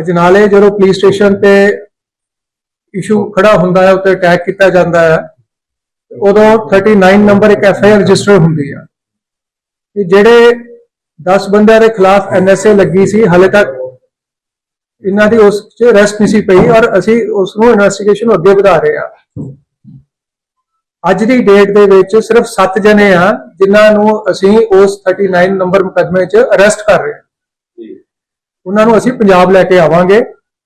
ਅਜਨਾਲੇ ਜਦੋਂ police station ਤੇ issue ਖੜਾ ਹੁੰਦਾ ਹੈ, ਉੱਤੇ ਅਟੈਕ ਕੀਤਾ ਜਾਂਦਾ ਹੈ, ਉਦੋਂ 39 ਨੰਬਰ ਇੱਕ ਐਫ ਆਈ ਆਰ ਰਜਿਸਟਰ ਹੁੰਦੀ ਆ। ਕਿ ਜਿਹੜੇ 10 ਬੰਦਿਆਂ ਦੇ ਖਿਲਾਫ ਐਨਐਸਏ ਲੱਗੀ ਸੀ, ਹਲੇ ਤੱਕ ਇਹਨਾਂ ਦੀ ਉਸ 'ਚ ਅਰੈਸਟ ਨਹੀਂ ਸੀ ਪਈ ਔਰ ਅਸੀਂ ਉਸ ਨੂੰ ਇਨਵੈਸਟੀਗੇਸ਼ਨ ਅੱਗੇ ਵਧਾ ਰਹੇ ਆ ਅੱਜ ਦੀ ਡੇਟ ਦੇ ਵਿੱਚ ਸਿਰਫ 7 ਜਣੇ ਆ, ਜਿਨ੍ਹਾਂ ਨੂੰ ਅਸੀਂ ਉਸ 39 ਨੰਬਰ ਮੁਕੱਦਮੇ 'ਚ ਅਰੈਸਟ ਕਰ ਰਹੇ ਹਾਂ। ਉਹਨਾਂ ਨੂੰ ਅਸੀਂ ਪੰਜਾਬ ਲੈ ਕੇ ਆਵਾਂਗੇ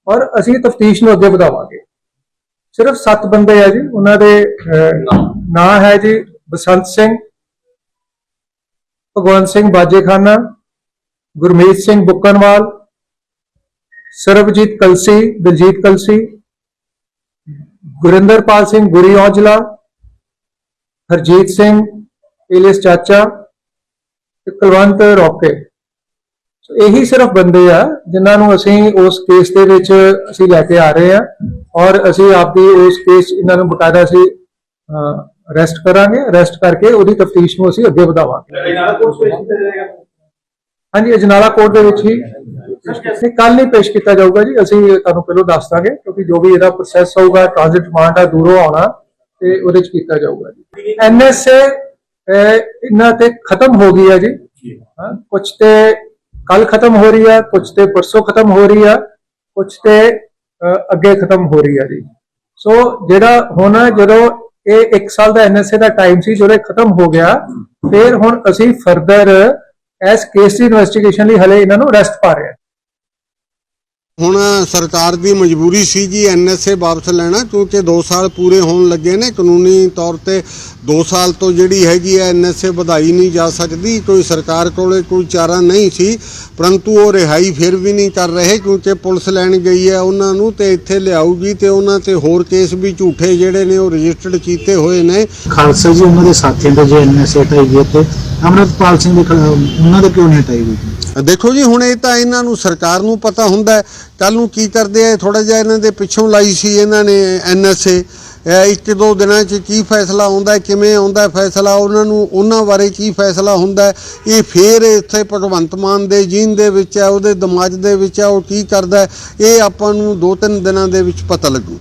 ਔਰ ਅਸੀਂ ਤਫਤੀਸ਼ ਨੂੰ ਅੱਗੇ ਵਧਾਵਾਂਗੇ। ਸਿਰਫ 7 ਬੰਦੇ ਆ ਜੀ, ਉਹਨਾਂ ਦੇ ਨਾਂ ਹੈ ਜੀ ਬਸੰਤ ਸਿੰਘ, ਭਗਵੰਤ ਸਿੰਘ ਬਾਜੇਖਾਨਾ, ਗੁਰਮੀਤ ਸਿੰਘ ਬੁੱਕਣਵਾਲ, ਸਰਬਜੀਤ ਕਲਸੀ, ਦਿਲਜੀਤ ਕਲਸੀ, ਗੁਰਿੰਦਰਪਾਲ ਸਿੰਘ ਗੁਰੀ ਔਜਲਾ, ਹਰਜੀਤ ਸਿੰਘ ਇਲਿਸ ਚਾਚਾ ਤੇ ਕੁਲਵੰਤ ਰੋਕੇ। ਸੋ ਇਹੀ ਸਿਰਫ ਬੰਦੇ ਆ ਜਿਨ੍ਹਾਂ ਨੂੰ ਅਸੀਂ ਉਸ ਕੇਸ ਦੇ ਵਿੱਚ ਅਸੀਂ ਲੈ ਕੇ ਆ ਰਹੇ ਆ ਔਰ ਅਸੀਂ ਆਪਦੀ ਉਸ ਕੇਸ ਇਹਨਾਂ ਨੂੰ ਬਕਾਇਦਾ ਅਸੀਂ ਅਰੈਸਟ ਕਰਾਂਗੇ। ਅਰੈਸਟ ਕਰਕੇ ਉਹਦੀ ਤਫਤੀਸ਼ ਨੂੰ ਅਸੀਂ ਅੱਗੇ ਵਧਾਵਾਂਗੇ। ਹਾਂਜੀ ਅਜਨਾਲਾ ਕੋਰਟ ਦੇ ਵਿੱਚ ਹੀ ਨਹੀਂ ਕੱਲ ਨਹੀਂ ਪੇਸ਼ ਕੀਤਾ ਜਾਊਗਾ ਜੀ। ਅਸੀਂ ਤੁਹਾਨੂੰ ਪਹਿਲਾਂ ਦੱਸ ਦਾਂਗੇ ਕਿਉਂਕਿ ਜੋ ਵੀ ਇਹਦਾ ਪ੍ਰੋਸੈਸ ਹੋਊਗਾ ਟ੍ਰਾਂਜ਼ਿਟ ਰਿਮਾਂਡ ਆ ਦੂਰੋਂ ਆਉਣਾ ਤੇ ਉਹਦੇ ਚ ਕੀਤਾ ਜਾਊਗਾ ਜੀ। ਐਨਐਸਏ ਇਹਨਾਂ ਤੇ ਖਤਮ ਹੋ ਗਈ ਹੈ ਜੀ। ਹਾਂ ਕੁਝ ਤੇ ਕੱਲ ਖਤਮ ਹੋ ਰਹੀ ਹੈ ਕੁਝ ਤੇ ਪਰਸੋਂ ਖਤਮ ਹੋ ਰਹੀ ਹੈ ਕੁਝ ਤੇ ਅੱਗੇ ਖਤਮ ਹੋ ਰਹੀ ਹੈ ਜੀ। ਸੋ ਜਿਹੜਾ ਹੁਣ ਜਦੋਂ ਇਹ 1 ਸਾਲ ਦਾ ਐਨਐਸਏ ਦਾ ਟਾਈਮ ਸੀ, ਜਦੋਂ ਇਹ ਖਤਮ ਹੋ ਗਿਆ, ਫਿਰ ਹੁਣ ਅਸੀਂ ਫਰਦਰ ਇਸ ਕੇਸ ਦੀ ਇਨਵੈਸਟੀਗੇਸ਼ਨ ਲਈ ਹਲੇ ਇਹਨਾਂ ਨੂੰ ਅਰੈਸਟ ਪਾ ਰਹੇ ਹਾਂ। ਹੁਣ ਸਰਕਾਰ ਦੀ ਮਜਬੂਰੀ ਸੀ ਜੀ ਐਨਐਸਏ ਵਾਪਸ ਲੈਣਾ, ਕਿਉਂਕਿ 2 ਸਾਲ ਪੂਰੇ ਹੋਣ ਲੱਗੇ ਨੇ। ਕਾਨੂੰਨੀ ਤੌਰ ਤੇ 2 ਸਾਲ ਤੋਂ ਜਿਹੜੀ ਹੈਗੀ ਹੈ ਐਨਐਸਏ ਵਧਾਈ ਨਹੀਂ ਜਾ ਸਕਦੀ। ਕੋਈ ਸਰਕਾਰ ਕੋਲੇ ਕੋਈ ਚਾਰਾ ਨਹੀਂ ਸੀ, ਪਰੰਤੂ ਉਹ ਰਿਹਾਈ ਫਿਰ ਵੀ ਨਹੀਂ ਕਰ ਰਹੇ, ਕਿਉਂਕਿ ਪੁਲਿਸ ਲੈਣ ਗਈ ਹੈ ਉਹਨਾਂ ਨੂੰ ਤੇ ਇੱਥੇ ਲਿਆਊਗੀ ਤੇ ਉਹਨਾਂ ਤੇ ਹੋਰ ਕੇਸ ਵੀ ਝੂਠੇ ਜਿਹੜੇ ਨੇ, ਉਹ ਰਜਿਸਟਰਡ ਕੀਤੇ ਹੋਏ ਨੇ। ਖਾਲਸਾ ਜੀ, ਉਹਨਾਂ ਦੇ ਸਾਥੀਆਂ ਦੇ ਜੇ ਐਨਐਸਏ ਹਟਾਈ ਤੇ ਅਮਰਤਪਾਲ ਸਿੰਘ ਦੇ ਖਿਲਾਫ਼ ਉਹਨਾਂ ਦੇ ਕਿਉਂ ਨਹੀਂ ਹਟਾਈ ਗਈ? ਦੇਖੋ ਜੀ, ਹੁਣ ਇਹ ਤਾਂ ਇਹਨਾਂ ਨੂੰ ਸਰਕਾਰ ਨੂੰ ਪਤਾ ਹੁੰਦਾ ਕੱਲ ਨੂੰ ਕੀ ਕਰਦੇ ਆ ਥੋੜਾ ਜਿਹਾ ਇਹਨਾਂ ਦੇ ਪਿੱਛੋਂ ਲਾਈ ਸੀ ਇਹਨਾਂ ਨੇ ਐਨਐਸਏ। ਇੱਕ ਦੋ ਦਿਨਾਂ 'ਚ ਕੀ ਫੈਸਲਾ ਆਉਂਦਾ ਕਿਵੇਂ ਆਉਂਦਾ ਫੈਸਲਾ, ਉਹਨਾਂ ਨੂੰ ਉਹਨਾਂ ਬਾਰੇ ਕੀ ਫੈਸਲਾ ਹੁੰਦਾ ਇਹ ਫੇਰ ਇੱਥੇ ਭਗਵੰਤ ਮਾਨ ਦੇ ਜੀਨ ਦੇ ਵਿੱਚ ਹੈ, ਉਹਦੇ ਦਿਮਾਗ ਦੇ ਵਿੱਚ ਹੈ, ਉਹ ਕੀ ਕਰਦਾ ਇਹ ਆਪਾਂ ਨੂੰ ਦੋ ਤਿੰਨ ਦਿਨਾਂ ਦੇ ਵਿੱਚ ਪਤਾ ਲੱਗੂ।